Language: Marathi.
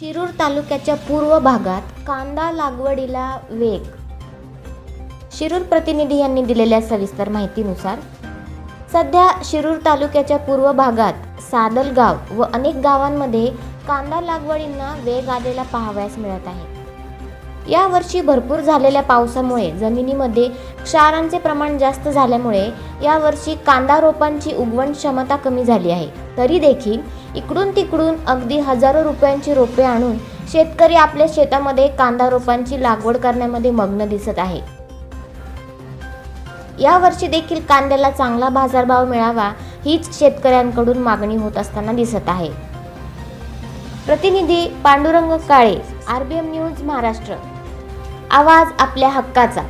शिरूर तालुक्याच्या पूर्व भागात कांदा लागवडीला वेग. शिरूर प्रतिनिधी यांनी दिलेल्या सविस्तर माहितीनुसार सध्या शिरूर तालुक्याच्या पूर्व भागात सादलगाव व अनेक गावांमध्ये कांदा लागवडींना वेग आलेला पाहावयास मिळत आहे. यावर्षी भरपूर झालेल्या पावसामुळे जमिनीमध्ये क्षारांचे प्रमाण जास्त झाल्यामुळे यावर्षी कांदा रोपांची उगवण क्षमता कमी झाली आहे. तरी देखील इकडून तिकडून अगदी हजारो रुपयांची रोपे आणून शेतकरी आपल्या शेतामध्ये कांदा रोपांची लागवड करण्यामध्ये मग्न दिसत आहे. यावर्षी देखील कांद्याला चांगला बाजारभाव मिळावा हीच शेतकऱ्यांकडून मागणी होत असताना दिसत आहे. प्रतिनिधी Pandurang Kale R B M news Maharashtra. आवाज आपल्या हक्काचा.